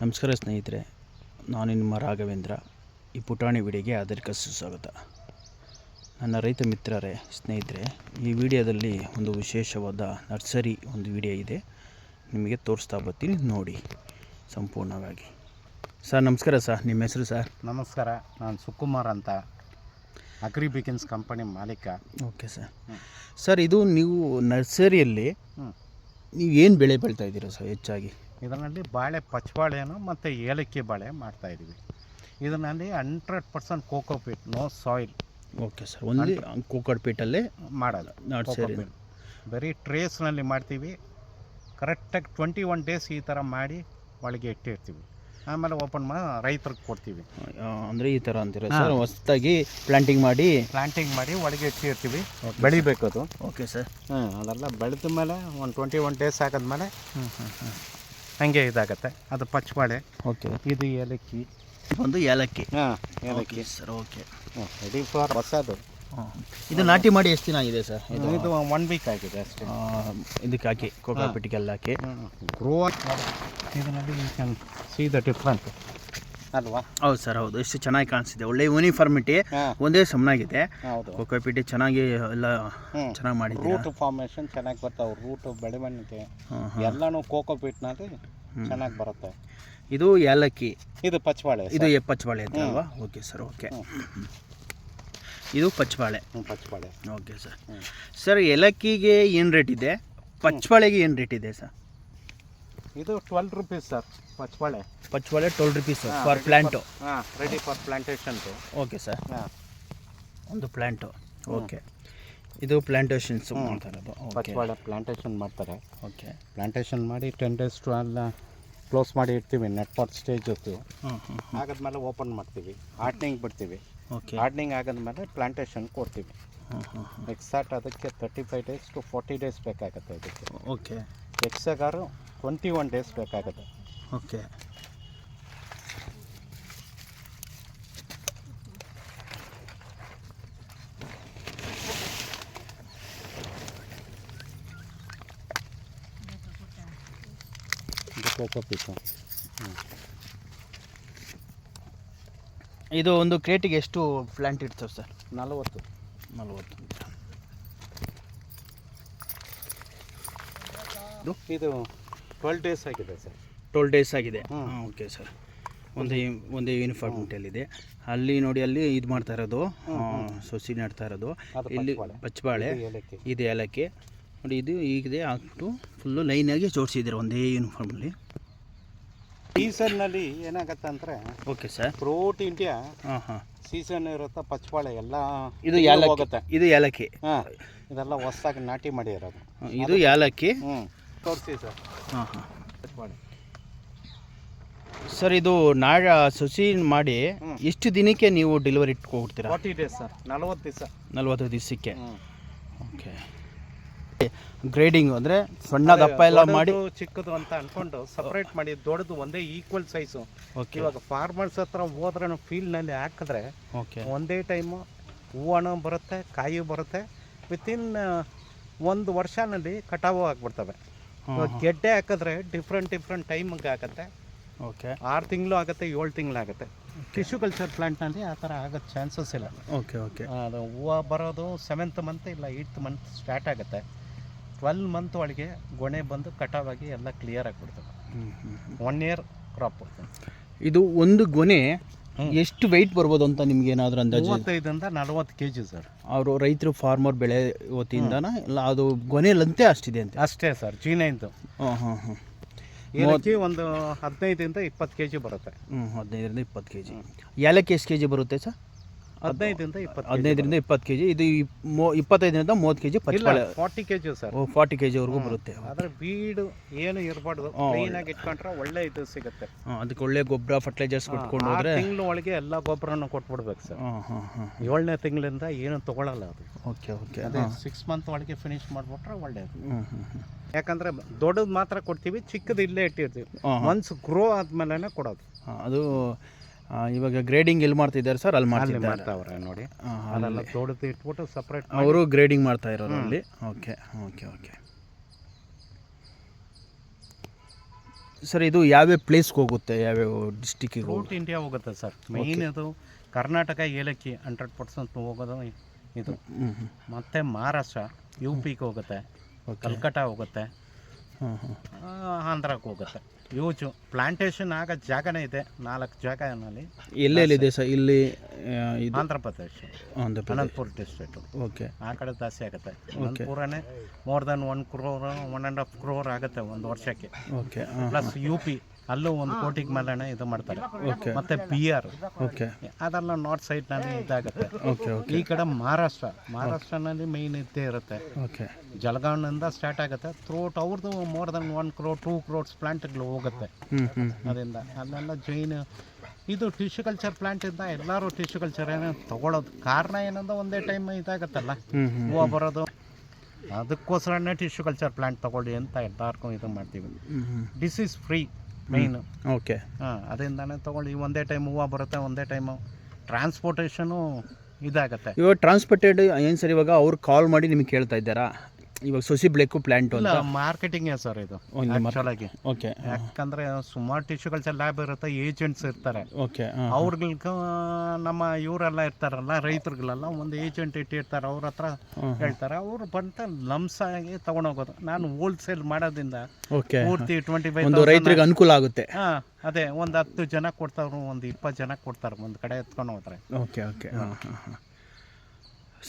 ನಮಸ್ಕಾರ ಸ್ನೇಹಿತರೆ ನಾನು ನಿಮ್ಮ ರಾಘವೇಂದ್ರ ಈ ಪುಟಾಣಿ ವಿಡಿಯೋಗೆ ಆಧಾರಿಕ ಸುಸ್ವಾಗತ. ನನ್ನ ರೈತ ಮಿತ್ರರೇ ಸ್ನೇಹಿತರೆ ಈ ವಿಡಿಯೋದಲ್ಲಿ ಒಂದು ವಿಶೇಷವಾದ ನರ್ಸರಿ ಒಂದು ವಿಡಿಯೋ ಇದೆ. ನಿಮಗೆ ತೋರಿಸ್ತಾ ಬರ್ತೀನಿ ನೋಡಿ ಸಂಪೂರ್ಣವಾಗಿ. ಸರ್ ನಮಸ್ಕಾರ ಸರ್ ನಿಮ್ಮ ಹೆಸರು ಸರ್? ನಮಸ್ಕಾರ ನಾನು ಸುಕುಮಾರ್ ಅಂತ. ಅಗ್ರಿ ಬಿಗಿನ್ಸ್ ಕಂಪನಿ ಮಾಲೀಕ. Okay sir. ಸರ್ ಇದು ನೀವು ನರ್ಸರಿಯಲ್ಲಿ. ನೀವು ಏನು ಬೆಳೆ ಬೆಳೀತಾ ಇದ್ದೀರಾ ಸರ್ ಹೆಚ್ಚಾಗಿ? ಇದರಲ್ಲಿ ಬಾಳೆ ಪಚ್ಚಬಾಳೆನು ಮತ್ತು ಏಲಕ್ಕಿ ಬಾಳೆ ಮಾಡ್ತಾ ಇದ್ದೀವಿ. ಇದರಲ್ಲಿ hundred percent cocopeat no soil. Okay sir ಒಂದು ಕೋಕಡ್ಪೇಟಲ್ಲೇ ಮಾಡೋದು ಸರಿ. cocopeat. ಬರೀ ಟ್ರೇಸ್ನಲ್ಲಿ ಮಾಡ್ತೀವಿ ಕರೆಕ್ಟಾಗಿ ಟ್ವೆಂಟಿ ಒನ್ ಡೇಸ್ ಈ ಥರ ಮಾಡಿ ಒಳಗೆ ಇಟ್ಟಿರ್ತೀವಿ. ಆಮೇಲೆ ಓಪನ್ ಮಾಡಿ ರೈತರಿಗೆ ಕೊಡ್ತೀವಿ. ಅಂದರೆ ಈ ಥರ ಅಂತೀರ ಸರ್? ಹೊಸದಾಗಿ ಪ್ಲಾಂಟಿಂಗ್ ಮಾಡಿ? ಪ್ಲಾಂಟಿಂಗ್ ಮಾಡಿ ಒಳಗೆ ಇಟ್ಟಿರ್ತೀವಿ. ಬೆಳಿಬೇಕು ಅದು ಓಕೆ ಸರ್. ಹಾಂ ಅದೆಲ್ಲ ಬೆಳೆದ ಮೇಲೆ ಒಂದು ಟ್ವೆಂಟಿ ಒನ್ ಡೇಸ್ ಹಾಕಿದ್ಮೇಲೆ ಹ್ಞೂ ಹ್ಞೂ ಹ್ಞೂ ಹಂಗೆ ಇದಾಗತ್ತೆ. ಅದು ಪಚ್ಚಬಾಳೆ ಓಕೆ. ಇದು ಏಲಕ್ಕಿ. ಒಂದು ಏಲಕ್ಕಿ. ಹಾಂ ಏಲಕ್ಕಿ. Sir okay. ರೆಡಿ ಫಾರ್ ಹೊಸದು. ಇದು ನಾಟಿ ಮಾಡಿ ಎಷ್ಟು ದಿನ ಆಗಿದೆ ಸರ್? ಇದು? ಇದು ಒನ್ ವೀಕ್ ಆಗಿದೆ ಅಷ್ಟೇ. ಆ, ಇದಕ್ಕೆ ಹಾಕಿ ಕೋಕಾಪಿಟಿಗೆಲ್ಲ ಹಾಕಿ. ಗ್ರೋ ಇದರಲ್ಲಿ ಕ್ಯಾನ್ ಸಿ ದ ಡಿಫ್ರೆಂಟ್ ಅಲ್ವಾ? ಹೌದು ಸರ್ ಹೌದು. ಎಷ್ಟು ಚೆನ್ನಾಗಿ ಕಾಣಿಸ್ತಿದೆ ಒಳ್ಳೆ ಯೂನಿಫಾರ್ಮಿಟಿ ಒಂದೇ ಸಮನಾಗಿದೆ. ಹೌದು. ಕೋಕಾಪಿಟಿ ಚೆನ್ನಾಗಿ ಎಲ್ಲ ಚೆನ್ನಾಗಿ ಮಾಡಿದ್ದೀರಾ? ರೂಟ್ ಫಾರ್ಮೇಷನ್ ಚೆನ್ನಾಗಿ ಬರ್ತಾವೆ ರೂಟ್ ಬೆಳವಣಿಗೆ. ಎಲ್ಲನೂ ಕೋಕೋ ಪೀಟ್ನಲ್ಲಿ ಚೆನ್ನಾಗಿ ಬರುತ್ತೆ. ಇದು ಏಲಕ್ಕಿ. ಇದು ಪಚ್ಚಬಾಳೆ ಇದು ಎ- ಪಚ್ಚಬಾಳೆ ಅಂತ ಅಲ್ವಾ? ಓಕೆ ಸರ್ ಓಕೆ ಇದು ಪಚ್ಚಬಾಳೆ ಪಚ್ಚಬಾಳೆ ಓಕೆ ಸರ್. ಸರ್ ಏಲಕ್ಕಿಗೆ ಏನು ರೇಟ್ ಇದೆ? ಪಚ್ಚಬಾಳೆಗೆ ಏನು ರೇಟ್ ಇದೆ ಸರ್? ಇದು ಟ್ವೆಲ್ ರುಪೀಸ್ ಸರ್ ಪಚ್ಚಬಾಳೆ ಪಚ್ಚಬಾಳೆ ಟ್ವೆಲ್ ರುಪೀಸ್ ಫಾರ್ ಪ್ಲ್ಯಾಂಟು ಹಾಂ ready for plantation okay sir ಹಾಂ. ಒಂದು ಪ್ಲ್ಯಾಂಟು ಓಕೆ ಇದು ಪ್ಲಾಂಟೇಶನ್ಸ್ ಮಾಡ್ತಾರೆ ಪಚ್ಚಬಾಳೆ ಪ್ಲಾಂಟೇಷನ್ ಮಾಡ್ತಾರೆ. ಓಕೆ ಪ್ಲಾಂಟೇಷನ್ ಮಾಡಿ ಟೆನ್ ಡೇಸ್ ಟು ಅಲ್ಲ ಕ್ಲೋಸ್ ಮಾಡಿ ಇಡ್ತೀವಿ ನೆಟ್ ಪಾಟ್ ಸ್ಟೇಜ್ ಹೊತ್ತು ಆಗದ್ಮೇಲೆ ಓಪನ್ ಮಾಡ್ತೀವಿ. ಹಾರ್ಡ್ನಿಂಗ್ ಬಿಡ್ತೀವಿ. ಓಕೆ ಹಾರ್ಡ್ನಿಂಗ್ ಆಗಾದ್ಮೇಲೆ ಪ್ಲಾಂಟೇಷನ್ ಕೊಡ್ತೀವಿ. ಎಕ್ಸಾಕ್ಟ್ ಅದಕ್ಕೆ thirty five days to forty days ಬೇಕಾಗುತ್ತೆ ಅದಕ್ಕೆ ಓಕೆ ಎಕ್ಸಾಗಾರು ಟ್ವೆಂಟಿ ಒನ್ ಡೇಸ್ ಬೇಕಾಗುತ್ತೆ. ಓಕೆ. ಇದು ಕೋಕೋ ಪೀಸು ಇದು ಒಂದು ಕ್ರೇಟಿಗೆ ಎಷ್ಟು ಪ್ಲಾಂಟ್ ಇರ್ತವೆ ಸರ್? ನಲವತ್ತು. ನಲ್ವತ್ತು. ಇದು? ಟ್ವೆಲ್ ಡೇಸ್ ಆಗಿದೆ ಸರ್. ಟ್ವೆಲ್ ಡೇಸ್ ಆಗಿದೆ. ಹಾಂ ಓಕೆ ಸರ್ ಒಂದೇ ಒಂದೇ ಇದೆ ಅಲ್ಲಿ ನೋಡಿ ಅಲ್ಲಿ ಇದು ಮಾಡ್ತಾ ಇರೋದು. ಸೊಸಿ ನೆಡ್ತಾ ಇರೋದು. ಇಲ್ಲಿ ಪಚ್ಚಬಾಳೆ. ಇದು ಏಲಕ್ಕಿ. ಇದು ನೋಡಿ ಇದು ಈಗಿದೆ ಹಾಕ್ಬಿಟ್ಟು ಫುಲ್ಲು ಲೈನಾಗಿ ಜೋಡಿಸಿದ್ದಾರೆ ಒಂದೇ ಯೂನಿಫಾರ್ಮಲ್ಲಿ ಸೀಸನ್ನಲ್ಲಿ ಏನಾಗತ್ತೆ ಅಂದರೆ ಓಕೆ ಸರ್ ಫ್ರೂಟ್ ಇಂಡಿಯಾ ಹಾಂ ಹಾಂ. ಸೀಸನ್ ಇರುತ್ತೆ ಪಚ್ಚಬಾಳೆ ಎಲ್ಲ ಇದು ಏಲಕ್ಕಿ. ಇದು ಏಲಕ್ಕಿ. ಹಾಂ ಇದೆಲ್ಲ ಹೊಸ್ದಾಗಿ ನಾಟಿ ಮಾಡಿರೋದು. ಇದು ಏಲಕ್ಕಿ. ಹ್ಞೂ ತೋರಿಸಿ ಸರ್. ಹಾಂ ಹಾಂ. ಪಚ್ಚಬಾಳೆ ಸರ್ ಇದು ನಾಳೆ ಸಸಿ ಮಾಡಿ. ಎಷ್ಟು ದಿನಕ್ಕೆ ನೀವು ಡೆಲಿವರಿ ಇಟ್ಕೊಡ್ತೀರಾ? Forty days sir. ನಲವತ್ತು ದಿವಸ. ನಲ್ವತ್ತು ದಿವಸಕ್ಕೆ? ಓಕೆ. ಗ್ರೇಡಿಂಗ್ ಅಂದರೆ ಸಣ್ಣ ದಪ್ಪ ಎಲ್ಲ ಮಾಡಿ ಚಿಕ್ಕದು ಅಂತ ಅನ್ಕೊಂಡು ಸಪ್ರೇಟ್ ಮಾಡಿ ದೊಡ್ಡದು ಒಂದೇ ಈಕ್ವಲ್ ಸೈಜು ಓಕೆ. ಇವಾಗ ಫಾರ್ಮರ್ಸ್ ಹತ್ರ ಹೋದ್ರೆ ಫೀಲ್ಡ್ನಲ್ಲಿ ಹಾಕಿದ್ರೆ ಓಕೆ. ಒಂದೇ ಟೈಮು ಹೂವಣ ಬರುತ್ತೆ ಕಾಯಿ ಬರುತ್ತೆ. ವಿತಿನ್ ಒಂದು ವರ್ಷನಲ್ಲಿ ಕಟಾವು ಆಗ್ಬಿಡ್ತವೆ. ಇವಾಗ ಗೆಡ್ಡೆ ಹಾಕಿದ್ರೆ ಡಿಫ್ರೆಂಟ್ ಡಿಫ್ರೆಂಟ್ ಟೈಮ್ಗೆ ಆಗುತ್ತೆ. ಓಕೆ ಆರು ತಿಂಗಳು ಆಗುತ್ತೆ ಏಳು ತಿಂಗಳು ಆಗುತ್ತೆ. ಟಿಶ್ಯೂ ಕಲ್ಚರ್ ಪ್ಲಾಂಟ್ನಲ್ಲಿ ಆ ಥರ ಆಗೋ ಚಾನ್ಸಸ್ ಇಲ್ಲ. ಓಕೆ ಓಕೆ ಅದು ಹೂವು ಬರೋದು ಸೆವೆಂತ್ ಮಂತ್ ಇಲ್ಲ ಏಯ್ತ್ ಮಂತ್ ಸ್ಟಾರ್ಟ್ ಆಗುತ್ತೆ. ಟ್ವೆಲ್ ಮಂತ್ ಒಳಗೆ ಗೊನೆ ಬಂದು ಕಟಾವಾಗಿ ಎಲ್ಲ ಕ್ಲಿಯರ್ ಆಗಿಬಿಡ್ತದೆ. ಒನ್ ಇಯರ್ ಕ್ರಾಪ್ ಇದು ಒಂದು ಗೊನೆ. ಎಷ್ಟು ವೆಯ್ಟ್ ಬರ್ಬೋದು ಅಂತ ನಿಮ್ಗೆ ಏನಾದರೂ ಅಂದಾಜು? ಮೂವತ್ತೈದರಿಂದ ನಲವತ್ತು ಕೆ ಜಿ ಸರ್ ಅವರು ರೈತರು ಫಾರ್ಮರ್ ಬೆಳೆ ವತಿಯಿಂದನ? ಇಲ್ಲ ಅದು ಗೊನೆಲಂತೆ ಅಷ್ಟಿದೆ ಅಂತ? ಅಷ್ಟೇ ಸರ್ ಜೀನೈನ್ದು ಹಾಂ ಹಾಂ ಹಾಂ. ಏಲಕ್ಕಿ ಒಂದು ಹದಿನೈದರಿಂದ ಇಪ್ಪತ್ತು ಕೆ ಜಿ ಬರುತ್ತೆ. ಹ್ಞೂ ಹದಿನೈದರಿಂದ ಇಪ್ಪತ್ತು ಕೆ ಜಿ ಏಲಕ್ಕಿ ಎಷ್ಟು ಕೆ ಜಿ ಬರುತ್ತೆ ಸರ್ ಹದಿನೈದರಿಂದ ಇಪ್ಪತ್ತು ಹದಿನೈದರಿಂದ ಇಪ್ಪತ್ತು ಕೆ ಜಿ ಇದು ಮೋ ಇಪ್ಪತ್ತೈದರಿಂದ ಮೂವತ್ತು ಕೆ ಜಿ ಪಚ್ಚಬಾಳೆ ಫಾರ್ಟಿ ಕೆ ಜಿ ಸರ್. ಓ ಫಾರ್ಟಿ ಕೆ ಜಿವರೆಗೂ ಬರುತ್ತೆ. ಆದ್ರೆ ಬೀಡು ಏನು ಇರಬಾರ್ದು. ಕ್ಲೀನಾಗಿ ಇಟ್ಕೊಂಡ್ರೆ ಒಳ್ಳೆ ಇದು ಸಿಗುತ್ತೆ. ಅದಕ್ಕೆ ಒಳ್ಳೆ ಗೊಬ್ಬರ ಫರ್ಟಿಲೈಸರ್ಸ್ ಕೊಟ್ಕೊಂಡು ಹೋದ್ರೆ ತಿಂಗಳು ಒಳಗೆ ಎಲ್ಲ ಗೊಬ್ಬರನ ಕೊಟ್ಬಿಡ್ಬೇಕು ಸರ್. ಹಾಂ ಹಾಂ ಹಾಂ. ಏಳನೇ ತಿಂಗಳಿಂದ ಏನು ತಗೊಳಲ್ಲ ಅದು. Okay okay. ಅದೇ ಸಿಕ್ಸ್ ಮಂತ್ ಒಳಗೆ ಫಿನಿಶ್ ಮಾಡಿಬಿಟ್ರೆ ಒಳ್ಳೆಯದು ಯಾಕಂದ್ರೆ ದೊಡ್ಡದು ಮಾತ್ರ ಕೊಡ್ತೀವಿ ಚಿಕ್ಕದು ಇಲ್ಲೇ ಇಟ್ಟಿರ್ತೀವಿ. ಮನ್ಸ್ ಗ್ರೋ ಆದ್ಮೇಲೆ ಕೊಡೋದು. ಅದು ಇವಾಗ ಗ್ರೇಡಿಂಗ್ ಎಲ್ಲಿ ಮಾಡ್ತಿದ್ದಾರೆ ಸರ್? ಅಲ್ಲಿ ಮಾಡ್ತಿದ್ದಾರೆ. ಮಾಡ್ತಾವ್ರೆ ನೋಡಿ. ಅಲ್ಲೆಲ್ಲ ತೋಡತೆ ಇಟ್ಬಿಟ್ಟು ಸಪ್ರೇಟ್ ಅವರು ಗ್ರೇಡಿಂಗ್ ಮಾಡ್ತಾ ಇರೋರು ಅಲ್ಲಿ. Okay okay okay. ಸರ್ ಇದು ಯಾವ್ಯಾವ ಪ್ಲೇಸ್ಗೆ ಹೋಗುತ್ತೆ? ಯಾವ್ಯಾವ ಡಿಸ್ಟಿಕ್ಕಿಗೆ ಥ್ರೂಟ್ ಇಂಡಿಯಾ ಹೋಗುತ್ತೆ? ಸರ್. ಮೈನ್ ಅದು ಕರ್ನಾಟಕ ಏಲಕ್ಕಿ ಹಂಡ್ರೆಡ್ ಪರ್ಸೆಂಟ್ ಹೋಗೋದು ಇದು. ಮತ್ತೆ ಹ್ಞೂ ಮತ್ತು ಮಹಾರಾಷ್ಟ್ರ ಯು ಪಿಗೆ ಹೋಗುತ್ತೆ. ಕಲ್ಕಟ್ಟ ಹೋಗುತ್ತೆ. ಆಂಧ್ರಕ್ಕೆ ಹೋಗುತ್ತೆ ಯೂಜು ಪ್ಲಾಂಟೇಶನ್ ಆಗೋ ಜಾಗನೇ ಇದೆ ನಾಲ್ಕು ಜಾಗನಲ್ಲಿ ಎಲ್ಲೆಲ್ಲಿದೆ ಸರ್ ಇಲ್ಲಿ ಇದು ಆಂಧ್ರ ಪ್ರದೇಶ ಅನಂತಪುರ ಡಿಸ್ಟ್ರಿಕ್ಟು ಓಕೆ ಆ ಕಡೆ ಜಾಸ್ತಿ ಆಗುತ್ತೆ ಅನಂತಪುರನೇ more than one crore one and half crore ಆಗುತ್ತೆ ಒಂದು ವರ್ಷಕ್ಕೆ ಓಕೆ ಪ್ಲಸ್ ಯು ಪಿ ಅಲ್ಲೂ ಒಂದು ಕೋಟಿಗೆ ಮೇಲೆ ಇದು ಮಾಡ್ತಾರೆ. ಓಕೆ. ಮತ್ತೆ ಬಿಆರ್ ಓಕೆ. ಅದೆಲ್ಲ ನಾರ್ತ್ ಸೈಡ್ನಲ್ಲಿ ಇದಾಗುತ್ತೆ. Okay okay. ಈ ಕಡೆ ಮಹಾರಾಷ್ಟ್ರ ಮಹಾರಾಷ್ಟ್ರನಲ್ಲಿ ಮೈನ್ ಇದ್ದೇ ಇರುತ್ತೆ. ಓಕೆ. ಜಲಗಾವ್ನಿಂದ ಸ್ಟಾರ್ಟ್ ಆಗುತ್ತೆ. ಥ್ರೂಟ್ ಅವ್ರದ್ದು more than one crore two crores ಪ್ಲಾಂಟ್ಗಳು ಹೋಗುತ್ತೆ. ಅದರಿಂದ ಅಲ್ಲೆಲ್ಲ ಜೈನ್. ಇದು ಟಿಶ್ಯೂ ಕಲ್ಚರ್ ಪ್ಲಾಂಟ್ ಇಂದ ಎಲ್ಲರೂ ಟಿಶ್ಯೂ ಕಲ್ಚರ್ ಏನೋ ತಗೊಳ್ಳೋದು ಕಾರಣ ಏನಂದ್ರೆ ಒಂದೇ ಟೈಮ್ ಇದಾಗತ್ತಲ್ಲ. ಹೂವು ಬರೋದು. ಅದಕ್ಕೋಸ್ಕರನೇ ಟಿಶ್ಯೂ ಕಲ್ಚರ್ ಪ್ಲಾಂಟ್ ತಗೊಳ್ಳಿ ಅಂತ ಎಲ್ಲರಿಗೂ ಇದು ಮಾಡ್ತೀವಿ. ಡಿಸೀಸ್ ಫ್ರೀ ಮೈನು. ಓಕೆ. ಹಾಂ ಅದರಿಂದಾನೆ ತೊಗೊಂಡು ಈ ಒಂದೇ ಟೈಮ್ ಹೂವು ಬರುತ್ತೆ ಒಂದೇ ಟೈಮು ಟ್ರಾನ್ಸ್ಪೋರ್ಟೇಷನು ಇದಾಗತ್ತೆ. ಇವಾಗ ಟ್ರಾನ್ಸ್ಪೋರ್ಟೆಡ್ ಏನು ಸರ್ ಇವಾಗ ಅವ್ರು ಕಾಲ್ ಮಾಡಿ ನಿಮಗೆ ಕೇಳ್ತಾ ಇದ್ದಾರಾ? ಇವಾಗ ಸೊಸಿ ಬ್ಲೇಕು ಪ್ಲಾಂಟ್ ಇಲ್ಲ ಅಂತ? ಮಾರ್ಕೆಟಿಂಗ್ ಸರ್ ಇದು ಓಕೆ ಯಾಕಂದ್ರೆ ಸುಮಾರು ಟಿಶ್ಯೂ ಕಲ್ಚರ್ ಲ್ಯಾಬ್ ಇರುತ್ತೆ ಏಜೆಂಟ್ಸ್ ಇರ್ತಾರೆ. ಓಕೆ ಅವ್ರಿಗೆ ನಮ್ಮ ಇವರೆಲ್ಲ ಇರ್ತಾರಲ್ಲ ರೈತರುಗಳೆಲ್ಲ ಒಂದು ಏಜೆಂಟ್ ಇಟ್ಟಿರ್ತಾರೆ ಅವ್ರ ಹತ್ರ ಹೇಳ್ತಾರೆ. ಅವರು ಬಂತ ಲಂಸ್ ಆಗಿ ತಗೊಂಡೋಗೋದು. ನಾನು ಹೋಲ್ಸೇಲ್ ಮಾಡೋದ್ರಿಂದ ಓಕೆ ಪೂರ್ತಿ ಟ್ವೆಂಟಿ ಫೈವ್ ಒಂದು ರೈತರಿಗೆ ಅನುಕೂಲ ಆಗುತ್ತೆ. ಹಾ ಅದೇ ಒಂದು ಹತ್ತು ಜನ ಕೊಡ್ತಾವ್ರು ಒಂದು ಇಪ್ಪತ್ತು ಜನ ಕೊಡ್ತಾರೆ ಒಂದು ಕಡೆ ಎತ್ಕೊಂಡು ಹೋದ್ರೆ. ಓಕೆ ಓಕೆ ಹಾಂ ಹಾಂ ಹಾಂ.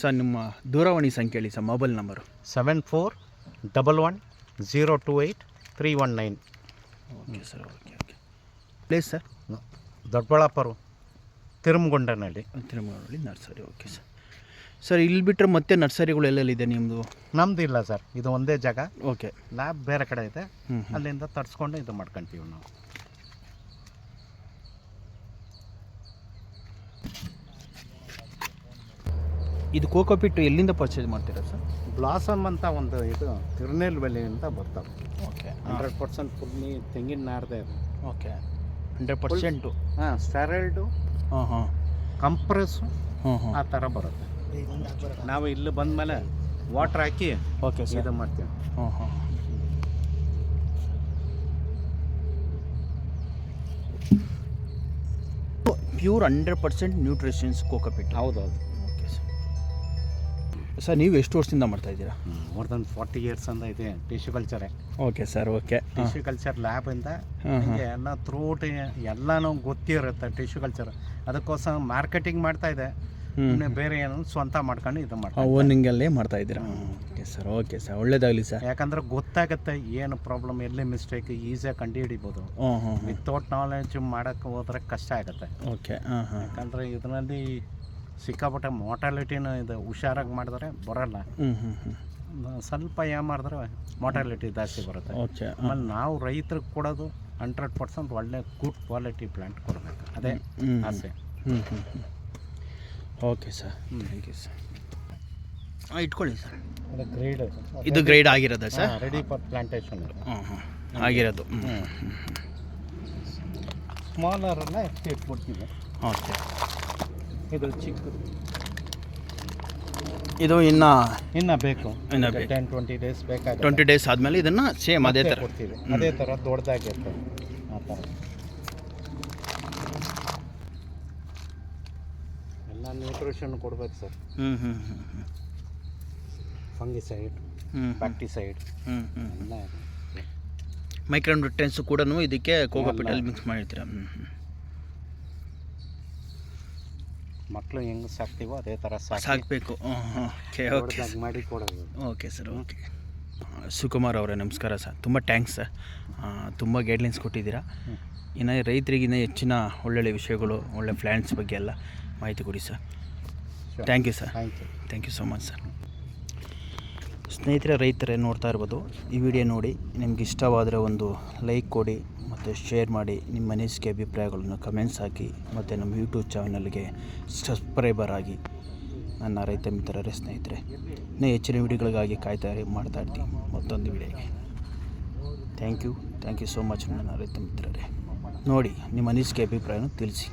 ಸರ್ ನಿಮ್ಮ ದೂರವಾಣಿ ಸಂಖ್ಯೆ ಹೇಳಿ sir mobile number. Seven four double one zero two eight three one nine. Okay sir okay okay. Place sir Doddaballapura Tirumagondanahalli. Tirumagondanahalli nursery okay sir. Sir ಇಲ್ಲಿ ಬಿಟ್ಟರೆ ಮತ್ತೆ ನರ್ಸರಿಗಳು ಎಲ್ಲೆಲ್ಲಿದೆ ನಿಮ್ಮದು ನಮ್ಮದು ಇಲ್ಲ ಸರ್ ಇದು ಒಂದೇ ಜಾಗ. ಓಕೆ. ಲ್ಯಾಬ್ ಬೇರೆ ಕಡೆ ಇದೆ. ಹ್ಞೂ ಅಲ್ಲಿಂದ ತರಿಸ್ಕೊಂಡು ಇದು ಮಾಡ್ಕೊಂತೀವಿ ನಾವು. ಇದು ಕೋಕೋಪಿಟ್ಟು ಎಲ್ಲಿಂದ ಪರ್ಚೇಸ್ ಮಾಡ್ತೀರಾ ಸರ್? ಬ್ಲಾಸಮ್ ಅಂತ ಒಂದು ಇದು ತಿರುನೆಲ್ವೇಲಿಯಿಂದ ಬರ್ತವೆ. ಓಕೆ ಹಂಡ್ರೆಡ್ ಪರ್ಸೆಂಟ್ ಪುಡ್ನಿ ತೆಂಗಿನ ನಾರದೇ ಅದು. Okay hundred percent. ಹಾಂ ಸ್ಯಾರಲ್ಡು ಹಾಂ ಹಾಂ. ಕಂಪ್ರೆಸ್ಸು ಹ್ಞೂ ಹಾಂ. ಆ ಥರ ಬರುತ್ತೆ. ನಾವು ಇಲ್ಲಿ ಬಂದಮೇಲೆ ವಾಟ್ರ್ ಹಾಕಿ ಓಕೆ ಸರ್ ಇದು ಮಾಡ್ತೀವಿ. ಹ್ಞೂ ಹಾಂ. Pure hundred percent nutritions cocopeat ಹೌದೌದು. ಸರ್ ನೀವು ಎಷ್ಟು ವರ್ಷದಿಂದ ಮಾಡ್ತಾ ಇದ್ದೀರಾ? ಮೋರ್ ದನ್ ಫಾರ್ಟಿ ಇಯರ್ಸ್ ಅಂತ ಇದೆ tissue ಕಲ್ಚರೇ okay sir okay. Tissue culture ಲ್ಯಾಬಿಂದ ಅಂತ ಹಿಂಗೆ ಎಲ್ಲ ಥ್ರೂಟ್ ಎಲ್ಲನೂ ಗೊತ್ತಿರುತ್ತೆ ಟಿಶ್ಯೂ ಕಲ್ಚರ್ ಅದಕ್ಕೋಸ್ಕರ ಮಾರ್ಕೆಟಿಂಗ್ ಮಾಡ್ತಾ ಇದೆ. ಬೇರೆ ಏನು ಸ್ವಂತ ಮಾಡ್ಕೊಂಡು ಇದು ಮಾಡ್ತಾ ಓನಿಂಗಲ್ಲೇ ಮಾಡ್ತಾ ಇದ್ದೀರಾ? ಓಕೆ ಸರ್ ಓಕೆ ಸರ್ ಒಳ್ಳೇದಾಗಲಿ ಸರ್. ಯಾಕಂದ್ರೆ ಗೊತ್ತಾಗುತ್ತೆ ಏನು ಪ್ರಾಬ್ಲಮ್ ಎಲ್ಲಿ ಮಿಸ್ಟೇಕ್ ಈಸಿಯಾಗಿ ಕಂಡು ಹಿಡಿಬೋದು ವಿತೌಟ್ ನಾಲೆಜ್ ಮಾಡೋಕ್ಕೆ ಹೋದ್ರೆ ಕಷ್ಟ ಆಗುತ್ತೆ. ಓಕೆ ಯಾಕಂದರೆ ಇದರಲ್ಲಿ ಸಿಕ್ಕಾಪಟ್ಟೆ ಮಾರ್ಟಾಲಿಟಿನೂ ಇದು ಹುಷಾರಾಗಿ ಮಾಡಿದ್ರೆ ಬರೋಲ್ಲ. ಸ್ವಲ್ಪ ಸ್ವಲ್ಪ ಮಾಡಿದ್ರೆ ಮಾರ್ಟಾಲಿಟಿ ಜಾಸ್ತಿ ಬರುತ್ತೆ. ಓಕೆ ಆಮೇಲೆ ನಾವು ರೈತರಿಗೆ ಕೊಡೋದು ಹಂಡ್ರೆಡ್ ಪರ್ಸೆಂಟ್ ಒಳ್ಳೆ ಗುಡ್ ಕ್ವಾಲಿಟಿ ಪ್ಲಾಂಟ್ ಕೊಡಬೇಕು. ಅದೇ ಹ್ಞೂ ಆಸೆ. ಹ್ಞೂ ಹ್ಞೂ ಹ್ಞೂ okay sir. Thank you sir ಹಾಂ ಇಟ್ಕೊಳ್ಳಿ ಸರ್. ಗ್ರೇಡ್ ಇದು ಗ್ರೇಡ್ ಆಗಿರೋದ ಸರ್? ರೆಡಿ ಫಾರ್ ಪ್ಲಾಂಟೇಶನ್ ಹಾಂ ಹಾಂ ಆಗಿರೋದು. ಹ್ಞೂ ಸ್ಮಾಲರ್ ಎಲ್ಲ ಹೆಚ್ಚು ಇಟ್ಬಿಡ್ತೀವಿ. ಓಕೆ. ಇದು ಚಿಕ್ಕದು ಇದು ಇನ್ನು ಇನ್ನು ಬೇಕು. ಇನ್ನು ಬೇಕು. ಟೆನ್ ಟ್ವೆಂಟಿ ಡೇಸ್ ಬೇಕಾಗುತ್ತೆ. ಟ್ವೆಂಟಿ ಡೇಸ್ ಆದಮೇಲೆ ಇದನ್ನು ಸೇಮ್ ಅದೇ ಥರ ಕೊಡ್ತೀವಿ. ಅದೇ ಥರ ದೊಡ್ಡದಾಗಿರ್ತದೆ ಆ ಥರ ಎಲ್ಲ ನ್ಯೂಟ್ರಿಷನ್ ಕೊಡ್ಬೇಕು ಸರ್. ಹ್ಞೂ ಹ್ಞೂ ಹ್ಞೂ ಫಂಗಿಸೈಡ್ ಹ್ಞೂ ಬ್ಯಾಕ್ಟಿಸೈಡ್ ಹ್ಞೂ ಹ್ಞೂ ಎಲ್ಲ ಮೈಕ್ರೋ ನ್ಯೂಟ್ರೆನ್ಸ್ ಕೂಡ ಇದಕ್ಕೆ ಕೋಕೋಪಿಟಲ್ ಮಿಕ್ಸ್ ಮಾಡಿರ್ತೀರ. ಹ್ಞೂ ಹ್ಞೂ ಮಕ್ಕಳು ಹೆಂಗ್ ಸಾಕ್ತೀವೋ ಅದೇ ಥರ ಸಾಕ್ಬೇಕು. ಓಕೆ ಓಕೆ ಮಾಡಿ ಕೊಡೋದು. ಓಕೆ ಸರ್ ಓಕೆ ಸುಕುಮಾರ್ ಅವರೇ ನಮಸ್ಕಾರ ಸರ್ ತುಂಬ ಟ್ಯಾಂಕ್ಸ್ ಸರ್ ತುಂಬ ಗೈಡ್ಲೈನ್ಸ್ ಕೊಟ್ಟಿದ್ದೀರಾ. ಇನ್ನ ಇನ್ನು ರೈತರಿಗೆ ಇನ್ನೂ ಹೆಚ್ಚಿನ ಒಳ್ಳೊಳ್ಳೆ ವಿಷಯಗಳು ಒಳ್ಳೆ ಪ್ಲ್ಯಾನ್ಸ್ ಬಗ್ಗೆ ಎಲ್ಲ ಮಾಹಿತಿ ಕೊಡಿ sir thank you sir thank you thank you so much sir ಸ್ನೇಹಿತರೆ ರೈತರೇ ನೋಡ್ತಾ ಇರ್ಬೋದು ಈ ವಿಡಿಯೋ ನೋಡಿ ನಿಮ್ಗೆ ಇಷ್ಟವಾದರೆ ಒಂದು ಲೈಕ್ ಕೊಡಿ ಮತ್ತು ಶೇರ್ ಮಾಡಿ ನಿಮ್ಮ ಅನಿಸಿಕೆ ಅಭಿಪ್ರಾಯಗಳನ್ನು ಕಮೆಂಟ್ಸ್ ಹಾಕಿ ಮತ್ತು ನಮ್ಮ ಯೂಟ್ಯೂಬ್ ಚಾನಲ್ಗೆ ಸಬ್ಸ್ಕ್ರೈಬರ್ ಆಗಿ ನನ್ನ ರೈತ ಮಿತ್ರರೇ ಸ್ನೇಹಿತರೆ, ಇನ್ನೂ ಹೆಚ್ಚಿನ ವಿಡಿಯೋಗಳಿಗಾಗಿ ಕಾಯ್ತಾ ಮಾಡ್ತಾ ಇರ್ತೀನಿ ಮತ್ತೊಂದು ವಿಡಿಯೋಗೆ. Thank you thank you so much ನನ್ನ ರೈತ ಮಿತ್ರರೇ. ನೋಡಿ, ನಿಮ್ಮ ಅನಿಸಿಕೆ ಅಭಿಪ್ರಾಯನ ತಿಳಿಸಿ.